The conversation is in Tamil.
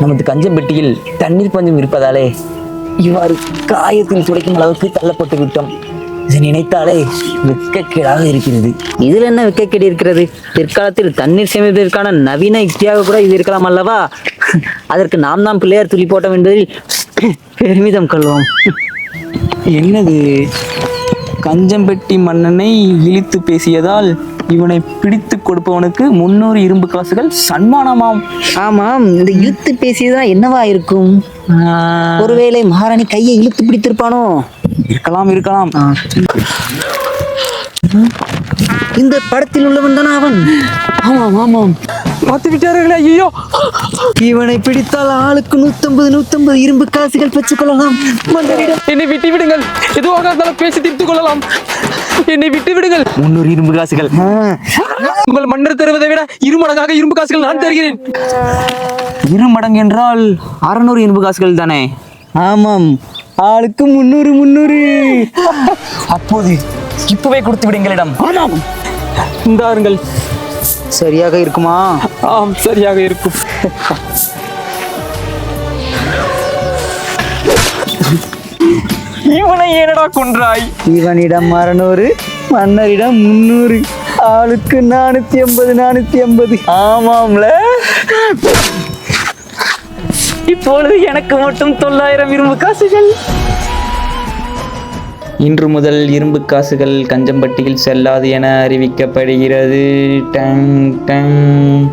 நமது கஞ்சம்பெட்டியில் தண்ணீர் பஞ்சம் இருப்பதாலே இவ்வாறு காயத்தில் துடைக்கும் அளவுக்கு தள்ளப்பட்டு விட்டோம். இதை நினைத்தாலே வெட்கக்கேடாக இருக்கிறது. இதில் என்ன விக்கெட் இருக்கிறது? பிற்காலத்தில் தண்ணீர் சேமிப்பதற்கான நவீன யுக்தியாக கூட இது இருக்கலாம் அல்லவா? அதற்கு நாம் தான் பிள்ளையார் துளி போட்டோம் என்பதில் பெருமிதம் கொள்வோம். என்னது? கஞ்சம்பெட்டி மன்னனை இழித்து பேசியதால் இவனை பிடித்து கொடுப்பவனுக்கு முன்னூறு இரும்பு காசுகள் சன்மானமாம். ஆமாம் இந்த இழுத்து பேசியதுதான் என்னவா இருக்கும்? ஒருவேளை மகாராணி கையை இழுத்து பிடித்திருப்பானோ? இருக்கலாம் இருக்கலாம். இந்த படத்தில் உள்ளவன் தானே அவன்? ஆமாம் ஆமாம். பார்த்து விட்டார்களே ஐயோ இவனை பிடித்தால் ஆளுக்கு நூத்தம்பது நூத்தம்பது இரும்பு காசுகள் பெற்றுக்கொள்ளலாம் மன்னரிடம் என்னை விட்டு விடுங்கள் எதுவாக இருந்தாலும் பேசி தீர்த்து கொள்ளலாம். என்னை விட்டு விடுங்கள் முன்னூறு இரும்பு காசுகள். உங்கள் மன்னர் தருவதை விட இரு மடங்காக இரும்பு காசுகள் நான் தருகிறேன். இரு மடங்கு என்றால் அறுநூறு இரும்பு காசுகள் தானே? ஆமாம். ஆளுக்கு முன்னூறு முன்னூறு. அப்போது இப்பவே கொடுத்து விடுங்களிடம். ஆமாம். இந்தாருங்கள். சரியாக இருக்குமா? ஆம் சரியாக இருக்கும். இவனை ஏனடா கொன்றாய்? இவனிடம் அறநூறு மன்னரிடம் முன்னூறு ஆளுக்கு நானூத்தி எண்பது நானூத்தி எண்பது. ஆமாம்ல. இப்பொழுது எனக்கு மட்டும் தொள்ளாயிரம் இரும்பு காசுகள். இன்று முதல் இரும்பு காசுகள் கஞ்சம்பட்டியில் செல்லாது என அறிவிக்கப்படுகிறது. டங் டங்.